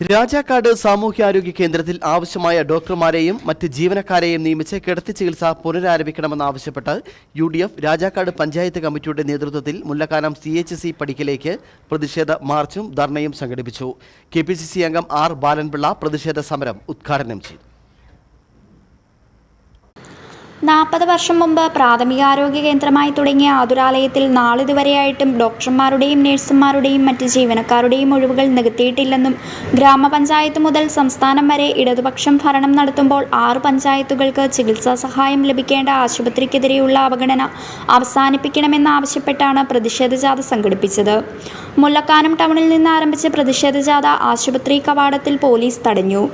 രാജാക്കാട് സാമൂഹ്യാരോഗ്യ കേന്ദ്രത്തിൽ ആവശ്യമായ ഡോക്ടർമാരെയും മറ്റ് ജീവനക്കാരെയും നിയമിച്ച് കിടത്തി ചികിത്സ പുനരാരംഭിക്കണമെന്നാവശ്യപ്പെട്ട് U D F Rajakkad panchayat കമ്മിറ്റിയുടെ നേതൃത്വത്തിൽ മുല്ലക്കാനം സി എച്ച് സി പടിക്കലേക്ക് പ്രതിഷേധ മാർച്ചും ധർണയും സംഘടിപ്പിച്ചു. കെ പി സി സി അംഗം ആർ ബാലൻപിള്ള പ്രതിഷേധ സമരം ഉദ്ഘാടനം ചെയ്തു. നാൽപ്പത് വർഷം മുമ്പ് പ്രാഥമികാരോഗ്യ കേന്ദ്രമായി തുടങ്ങിയ ആതുരാലയത്തിൽ നാളിതുവരെയായിട്ടും ഡോക്ടർമാരുടെയും നഴ്സുമാരുടെയും മറ്റ് ജീവനക്കാരുടെയും ഒഴിവുകൾ നികത്തിയിട്ടില്ലെന്നും ഗ്രാമപഞ്ചായത്ത് മുതൽ സംസ്ഥാനം വരെ ഇടതുപക്ഷം ഭരണം നടത്തുമ്പോൾ ആറ് പഞ്ചായത്തുകൾക്ക് ചികിത്സാ സഹായം ലഭിക്കേണ്ട ആശുപത്രിക്കെതിരെയുള്ള അവഗണന അവസാനിപ്പിക്കണമെന്നാവശ്യപ്പെട്ടാണ് പ്രതിഷേധ ജാഥ സംഘടിപ്പിച്ചത്. മുല്ലക്കാനം ടൗണിൽ നിന്ന് ആരംഭിച്ച പ്രതിഷേധ ജാഥ ആശുപത്രി കവാടത്തിൽ പോലീസ് തടഞ്ഞു.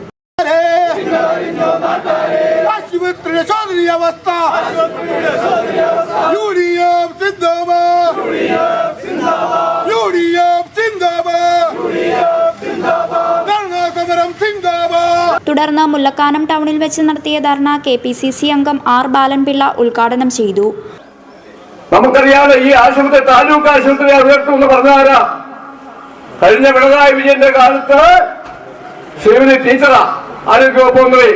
ആശുപത്രിയുടെ സോദരി അവസ്ഥ യു ഡി എഫ് സിന്ദാബാദ് യു ഡി എഫ് ധർണാസമരം തുടർന്ന് മുല്ലക്കാനം ടൗണിൽ വെച്ച് നടത്തിയ ധർണ കെ പി സി സി അംഗം ആർ ബാലൻപിള്ള ഉദ്ഘാടനം ചെയ്തു. നമുക്കറിയാതെ ഈ ആശുപത്രി താലൂക്ക് ആശുപത്രി ഉയർത്തുമെന്ന് പറഞ്ഞാരാ? കഴിഞ്ഞ പിണറായി വിജയന്റെ കാലത്ത് ടീച്ചറാ ആരോഗ്യവകുപ്പ് മന്ത്രി.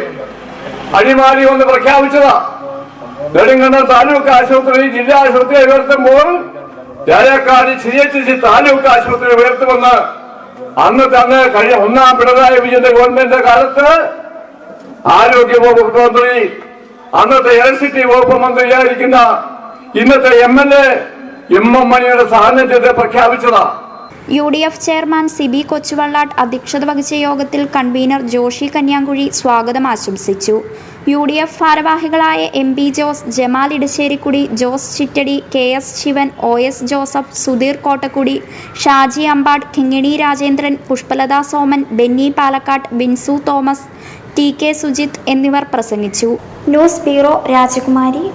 അടിമാലി ഒന്ന് പ്രഖ്യാപിച്ചതാ. നെടുങ്കണ്ടം താലൂക്ക് ആശുപത്രി ജില്ലാ ആശുപത്രി ഉയർത്തുമ്പോൾ Rajakkad C H C taluk ആശുപത്രി ഉയർത്തുമെന്ന് അന്ന് തന്നെ കഴിഞ്ഞ ഒന്നാം പിണറായി വിജയന്റെ ഗവൺമെന്റിന്റെ കാലത്ത് ആരോഗ്യ വകുപ്പ് മന്ത്രി അന്നത്തെ ഇലക്ട്രിസിറ്റി വകുപ്പ് മന്ത്രിയായിരിക്കുന്ന ഇന്നത്തെ M L A M M മണിയുടെ സാന്നിധ്യത്തെ പ്രഖ്യാപിച്ചതാ. U D F chairman Siby Kochuvallattu അധ്യക്ഷത വഹിച്ച യോഗത്തിൽ കൺവീനർ ജോഷി കന്യാങ്കുഴി സ്വാഗതം ആശംസിച്ചു. യു ഡി എഫ് ഭാരവാഹികളായ M P Jose Jamal Edasserikudy Jose Chittady K S Sivan O S Joseph Sudheer Kottakudy Shaji Ambad Kingini Rajendran Pushpalatha Soman Benny Palakkattu Binsu Thomas T K Sujith എന്നിവർ പ്രസംഗിച്ചു. News bureau രാജകുമാരി.